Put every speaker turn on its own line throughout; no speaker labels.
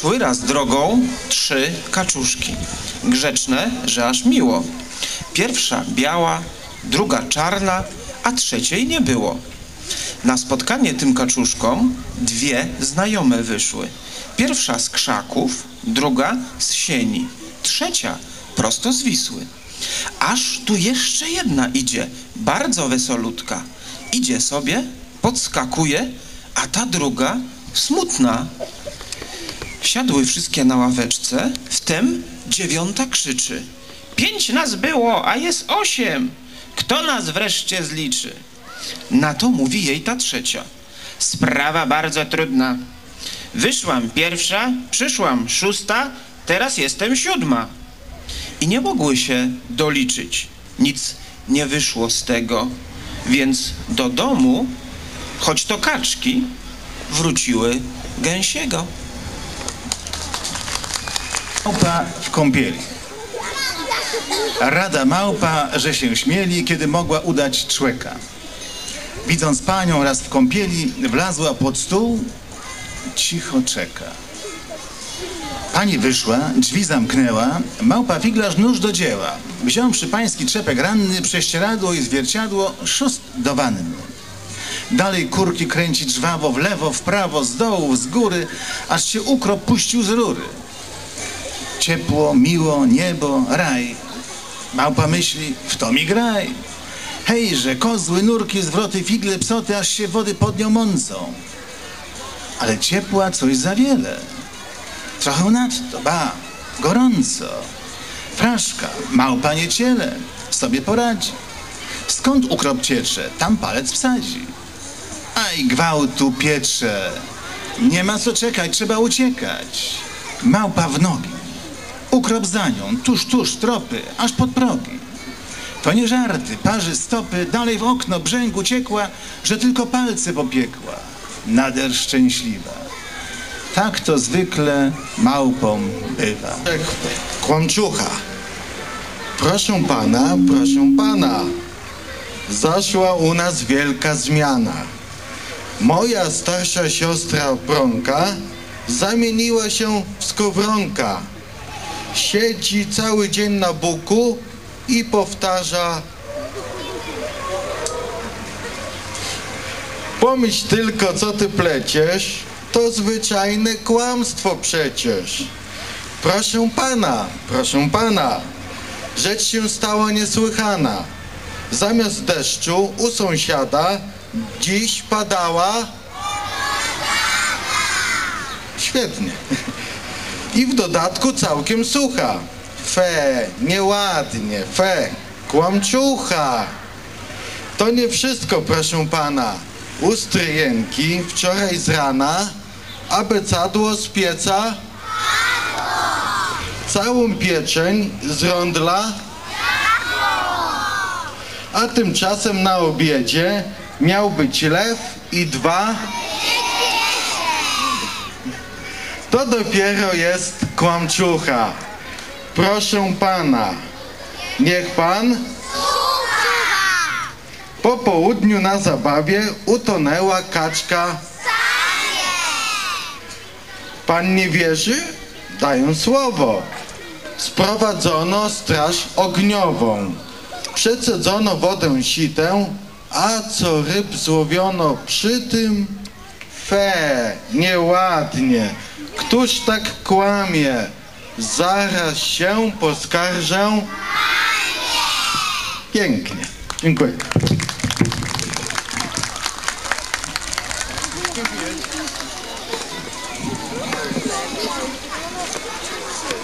Szły raz drogą trzy kaczuszki, grzeczne, że aż miło. Pierwsza biała, druga czarna, a trzeciej nie było. Na spotkanie tym kaczuszkom dwie znajome wyszły. Pierwsza z krzaków, druga z sieni, trzecia prosto z Wisły. Aż tu jeszcze jedna idzie, bardzo wesolutka. Idzie sobie, podskakuje, a ta druga smutna. Siadły wszystkie na ławeczce, wtem dziewiąta krzyczy. Pięć nas było, a jest osiem. Kto nas wreszcie zliczy? Na to mówi jej ta trzecia. Sprawa bardzo trudna. Wyszłam pierwsza, przyszłam szósta, teraz jestem siódma. I nie mogły się doliczyć. Nic nie wyszło z tego, więc do domu, choć to kaczki, wróciły gęsiego.
Małpa w kąpieli. Rada małpa, że się śmieli, kiedy mogła udać człeka. Widząc panią raz w kąpieli, wlazła pod stół, cicho czeka. Pani wyszła, drzwi zamknęła, małpa figlarz nóż do dzieła. Wziąwszy pański trzepek ranny, prześcieradło i zwierciadło, szóst do wanny. Dalej kurki kręci żwawo w lewo, w prawo, z dołu, z góry, aż się ukrop puścił z rury. Ciepło, miło, niebo, raj. Małpa myśli, w to mi graj. Hejże, kozły, nurki, zwroty, figle, psoty, aż się wody pod nią mącą. Ale ciepła coś za wiele. Trochę nadto, ba, gorąco. Fraszka, małpa nie ciele, sobie poradzi. Skąd ukrop ciecze, tam palec wsadzi. Aj, gwałtu piecze. Nie ma co czekać, trzeba uciekać. Małpa w nogi. Ukrop za nią, tuż, tuż, tropy, aż pod progi. To nie żarty, parzy stopy, dalej w okno brzęk uciekła, że tylko palce popiekła. Nader szczęśliwa. Tak to zwykle małpą bywa.
Kłamczucha. Proszę pana, proszę pana. Zaszła u nas wielka zmiana. Moja starsza siostra Bronka zamieniła się w skowronka. Siedzi cały dzień na buku i powtarza Pomyśl tylko, co ty pleciesz, to zwyczajne kłamstwo przecież. Proszę pana, proszę pana, rzecz się stała niesłychana. Zamiast deszczu u sąsiada dziś padała. Świetnie. I w dodatku całkiem sucha. Fe, nieładnie, fe, kłamczucha. To nie wszystko, proszę pana. U stryjenki wczoraj z rana abecadło z pieca całą pieczeń z rondla, a tymczasem na obiedzie miał być lew i dwa. To dopiero jest kłamczucha. Proszę pana, niech pan po południu na zabawie utonęła kaczka. Pan nie wierzy? Daję słowo. Sprowadzono straż ogniową. Przecedzono wodę sitę, a co ryb złowiono przy tym? Fe, nieładnie. Któż tak kłamie? Zaraz się poskarżę. Pięknie. Dziękuję.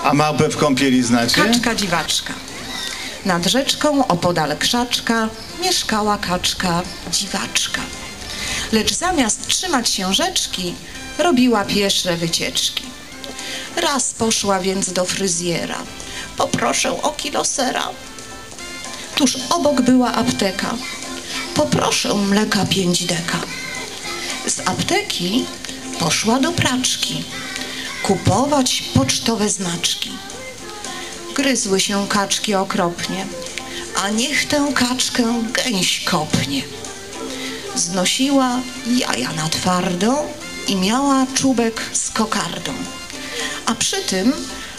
A małpę w kąpieli znacie?
Kaczka dziwaczka. Nad rzeczką opodal krzaczka mieszkała kaczka dziwaczka. Lecz zamiast trzymać się rzeczki, robiła piesze wycieczki. Raz poszła więc do fryzjera. Poproszę o kilo sera. Tuż obok była apteka. Poproszę mleka pięć deka. Z apteki poszła do praczki kupować pocztowe znaczki. Gryzły się kaczki okropnie, a niech tę kaczkę gęś kopnie. Znosiła jaja na twardą i miała czubek z kokardą. przy tym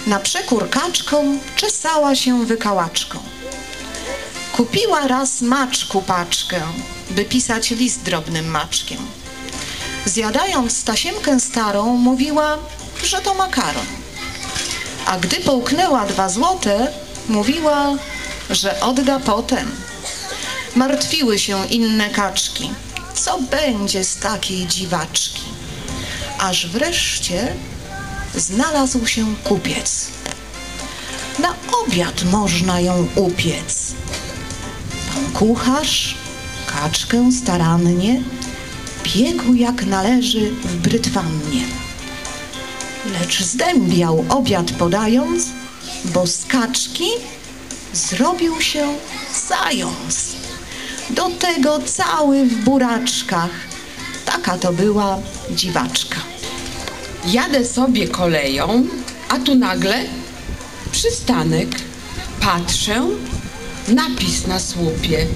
na przekór kaczką czesała się wykałaczką. Kupiła raz maczku paczkę, by pisać list drobnym maczkiem. Zjadając tasiemkę starą, mówiła, że to makaron. A gdy połknęła dwa złote, mówiła, że odda potem. Martwiły się inne kaczki, co będzie z takiej dziwaczki. Aż wreszcie znalazł się kupiec. Na obiad można ją upiec. Pan kucharz kaczkę starannie piekł jak należy w brytwannie. Lecz zdębiał obiad podając, bo z kaczki zrobił się zając. Do tego cały w buraczkach. Taka to była dziwaczka.
Jadę sobie koleją, a tu nagle przystanek. Patrzę, napis na słupie.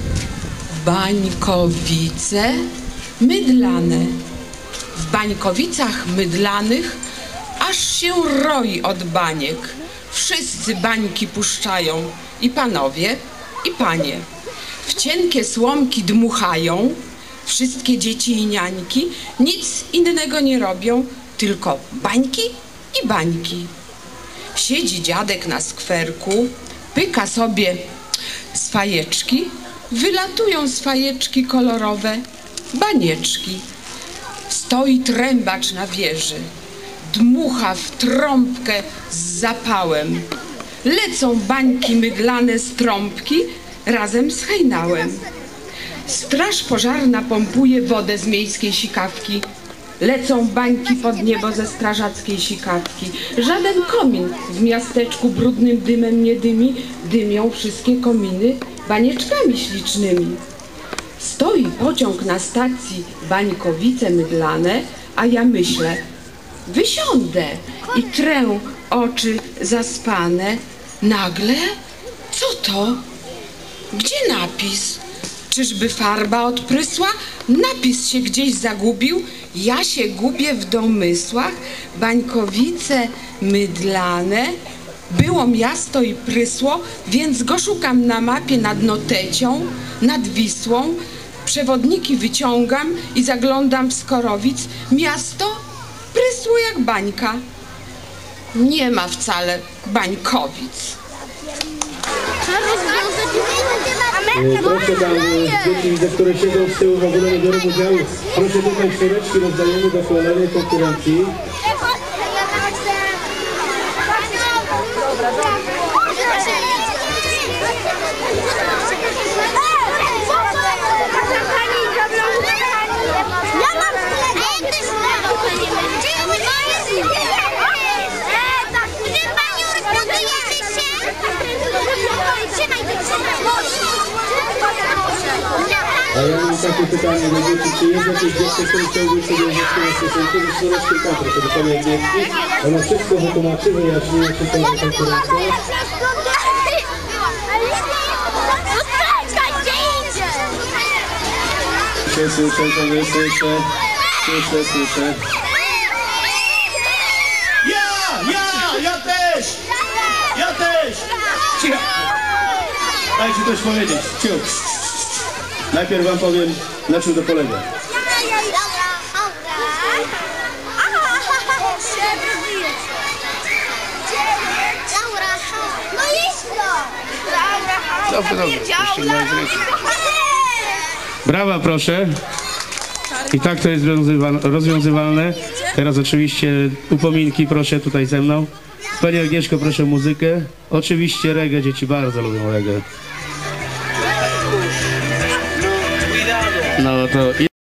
Bańkowice mydlane. W bańkowicach mydlanych aż się roi od baniek. Wszyscy bańki puszczają i panowie, i panie. W cienkie słomki dmuchają, wszystkie dzieci i niańki nic innego nie robią, tylko bańki i bańki. Siedzi dziadek na skwerku, pyka sobie z fajeczki, wylatują z fajeczki kolorowe banieczki. Stoi trębacz na wieży, dmucha w trąbkę z zapałem. Lecą bańki mydlane z trąbki razem z hejnałem. Straż pożarna pompuje wodę z miejskiej sikawki. Lecą bańki pod niebo ze strażackiej sikawki. Żaden komin w miasteczku brudnym dymem nie dymi, dymią wszystkie kominy banieczkami ślicznymi. Stoi pociąg na stacji Bańkowice Mydlane, a ja myślę, wysiądę i trę oczy zaspane. Nagle, co to? Gdzie napis? Czyżby farba odprysła? Napis się gdzieś zagubił? Ja się gubię w domysłach. Bańkowice mydlane. Było miasto i prysło, więc go szukam na mapie nad Notecią, nad Wisłą. Przewodniki wyciągam i zaglądam w Skorowic. Miasto prysło jak bańka. Nie ma wcale bańkowic.
E, Proszę tam e, dzieci, widzę, które siedzą z tyłu w ogóle nie biorą udziału. Proszę tutaj szczureczki rozdajemy do kolejnej konkurencji. Takie pytanie do dzieci, czy jest jakieś dziecko, które chciałby sobie na stosunku z szczureczkiem tam, proszę do pani Agnieszki. Ona wszystko wytłumaczy, wyjaśni, jak się kończy konkurencja. Słyszę, słyszę, słyszę, słyszę, słyszę, słyszę.
Ja, ja, ja też! Ja też! Cicho! Dajcie coś powiedzieć. Cicho. Najpierw wam powiem, na czym to polega.
Dobrze, dobrze.
Brawa, proszę. I tak to jest rozwiązywa- rozwiązywalne. Teraz oczywiście upominki, proszę tutaj ze mną. Pani Agnieszko, proszę muzykę. Oczywiście reggae, dzieci bardzo lubią reggae. No to...